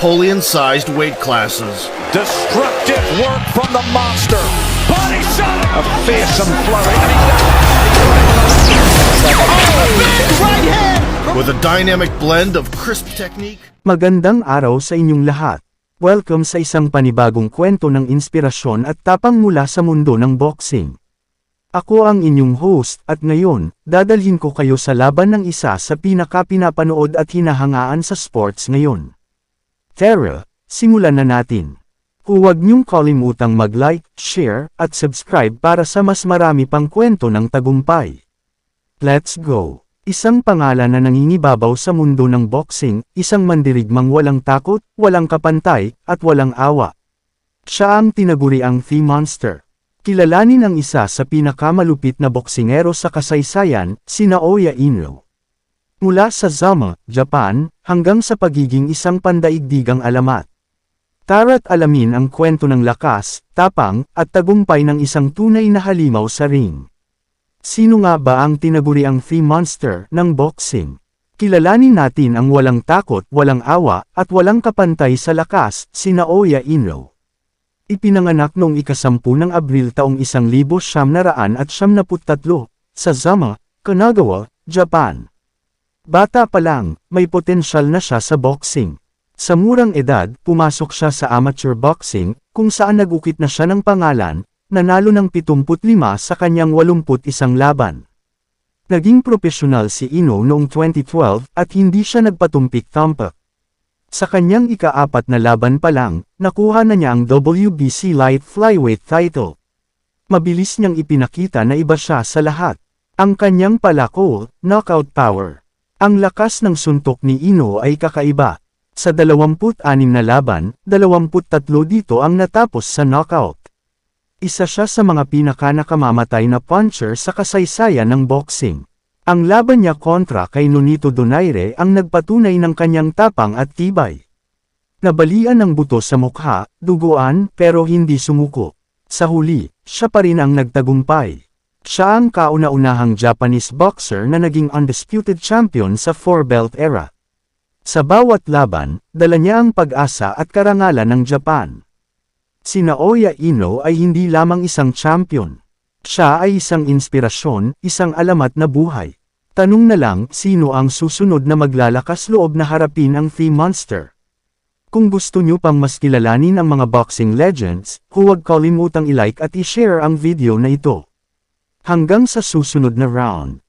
Napoleon-sized weight classes. Destructive work from the monster. Body shot. A fearsome flurry. Oh, big right hand. With a dynamic blend of crisp technique, Magandang araw sa inyong lahat. Welcome sa isang panibagong kwento ng inspirasyon at tapang mula sa mundo ng boxing. Ako ang inyong host at ngayon, dadalhin ko kayo sa laban ng isa sa pinakapinapanood at hinahangaan sa sports ngayon. Tara, simulan na natin. Huwag niyong kalimutang mag-like, share, at subscribe para sa mas marami pang kwento ng tagumpay. Let's go! Isang pangalan na nangingibabaw sa mundo ng boxing, isang mandirigmang walang takot, walang kapantay, at walang awa. Siya ang tinaguriang The Monster. Kilalanin ang isa sa pinakamalupit na boksingero sa kasaysayan, si Naoya Inoue. Mula sa Zama, Japan, hanggang sa pagiging isang pandaigdigang alamat. Tara't alamin ang kwento ng lakas, tapang, at tagumpay ng isang tunay na halimaw sa ring. Sino nga ba ang tinaguriang The Monster ng boxing? Kilalanin natin ang walang takot, walang awa, at walang kapantay sa lakas, si Naoya Inoue. Ipinanganak noong ikasampu ng Abril taong isang libo siyam na raan at siyam na puttatlo, sa Zama, Kanagawa, Japan. Bata pa lang, may potensyal na siya sa boxing. Sa murang edad, pumasok siya sa amateur boxing, kung saan nagukit na siya ng pangalan, nanalo ng 75 sa kanyang 81 laban. Naging profesional si Ino noong 2012 at hindi siya nagpatumpik-tampak. Sa kanyang ikaapat na laban pa lang, nakuha na niya ang WBC Light Flyweight title. Mabilis niyang ipinakita na iba siya sa lahat. Ang kanyang palako, knockout power. Ang lakas ng suntok ni Ino ay kakaiba. Sa 26 na laban, 23 dito ang natapos sa knockout. Isa siya sa mga pinakanakamamatay na puncher sa kasaysayan ng boxing. Ang laban niya kontra kay Nonito Donaire ang nagpatunay ng kanyang tapang at tibay. Nabalian ng buto sa mukha, duguan, pero hindi sumuko. Sa huli, siya pa rin ang nagtagumpay. Siya ang kauna-unahang Japanese boxer na naging undisputed champion sa four-belt era. Sa bawat laban, dala niya ang pag-asa at karangalan ng Japan. Si Naoya Inoue ay hindi lamang isang champion. Siya ay isang inspirasyon, isang alamat na buhay. Tanong na lang, sino ang susunod na maglalakas loob na harapin ang The Monster? Kung gusto nyo pang mas kilalanin ang mga boxing legends, huwag kalimutang i-like at i-share ang video na ito. Hanggang sa susunod na round.